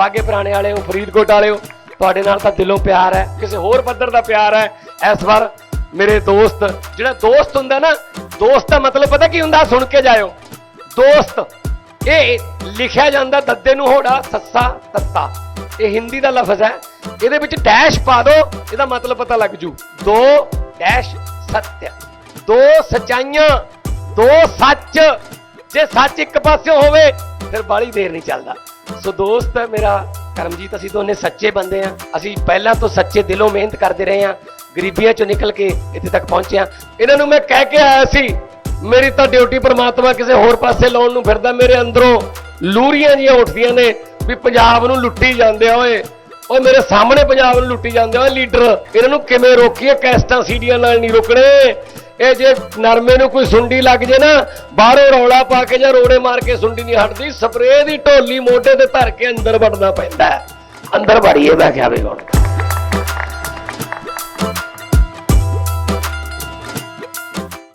ਬਾਗੇ ਪੁਰਾਣੇ ਵਾਲਿਓ, ਫਰੀਦਕੋਟ ਵਾਲਿਓ, ਤੁਹਾਡੇ ਨਾਲ ਤਾਂ ਦਿਲੋਂ ਪਿਆਰ ਹੈ, ਕਿਸੇ ਹੋਰ ਪੱਧਰ ਦਾ ਪਿਆਰ ਹੈ। ਇਸ ਵਾਰ ਮੇਰੇ ਦੋਸਤ, ਜਿਹੜਾ ਦੋਸਤ ਹੁੰਦਾ ਨਾ, ਦੋਸਤ ਦਾ ਮਤਲਬ ਪਤਾ ਕੀ ਹੁੰਦਾ? ਸੁਣ ਕੇ ਜਾਇਓ। ਦੋਸਤ, ਇਹ ਲਿਖਿਆ ਜਾਂਦਾ ਦੱਦੇ ਨੂੰ ਹੋੜਾ, ਸੱਸਾ, ਤੱਤਾ। ਇਹ ਹਿੰਦੀ ਦਾ ਲਫ਼ਜ਼ ਹੈ। ਇਹਦੇ ਵਿੱਚ ਡੈਸ਼ ਪਾ ਦਿਓ ਇਹਦਾ ਮਤਲਬ ਪਤਾ ਲੱਗ ਜੂ। ਦੋ ਡੈਸ਼ ਸੱਤਿਆ ਦੋ ਸਚਾਈਆਂ, ਦੋ ਸੱਚ। ਜੇ ਸੱਚ ਇੱਕ ਪਾਸਿਓਂ ਹੋਵੇ, ਫਿਰ ਬਾਲੀ ਦੇਰ ਨਹੀਂ ਚੱਲਦਾ। ਸੋ ਦੋਸਤ, ਮੇਰਾ ਕਰਮਜੀਤ, ਅਸੀਂ ਦੋਨੇ ਸੱਚੇ ਬੰਦੇ ਆ ਅਸੀਂ ਪਹਿਲਾਂ ਤੋਂ ਸੱਚੇ ਦਿਲੋਂ ਮਿਹਨਤ ਕਰਦੇ ਰਹੇ ਆ ਗਰੀਬੀਆਂ ਚੋਂ ਨਿਕਲ ਕੇ ਇੱਥੇ ਤੱਕ ਪਹੁੰਚੇ ਆ ਇਹਨਾਂ ਨੂੰ ਮੈਂ ਕਹਿ ਕੇ ਆਇਆ ਸੀ, ਮੇਰੀ ਤਾਂ ਡਿਊਟੀ ਪਰਮਾਤਮਾ ਕਿਸੇ ਹੋਰ ਪਾਸੇ ਲਾਉਣ ਨੂੰ ਫਿਰਦਾ। ਮੇਰੇ ਅੰਦਰੋਂ ਲੂਰੀਆਂ ਜੀਆਂ ਉੱਠਦੀਆਂ ਨੇ ਵੀ ਪੰਜਾਬ ਨੂੰ ਲੁੱਟੀ ਜਾਂਦੇ ਆ ਓਏ। ਓਏ ਮੇਰੇ ਸਾਹਮਣੇ ਪੰਜਾਬ ਨੂੰ ਲੁੱਟੀ ਜਾਂਦੇ ਆ। ਓਏ ਲੀਡਰ, ਇਹਨਾਂ ਨੂੰ ਕਿਵੇਂ ਰੋਕੀਏ? ਕੈਸਟਾਂ, ਸੀਡੀਆਂ ਨਾਲ ਨਹੀਂ ਰੁਕਣੇ। ਇਹ ਜੇ ਨਰਮੇ ਨੂੰ ਕੋਈ ਸੁੰਡੀ ਲੱਗ ਜੇ ਨਾ, ਬਾਹਰੋਂ ਰੌਲਾ ਪਾ ਕੇ ਜਾਂ ਰੋੜੇ ਮਾਰ ਕੇ ਸੁੰਡੀ ਨਹੀਂ ਹਟਦੀ, ਸਪਰੇਅ ਦੀ ਢੋਲੀ ਮੋਢੇ ਤੇ ਧਰ ਕੇ ਅੰਦਰ ਵੜਨਾ ਪੈਂਦਾ ਅੰਦਰ ਵੜੀਏ, ਮੈਂ ਕਿਹਾ ਵੀ ਹੁਣ।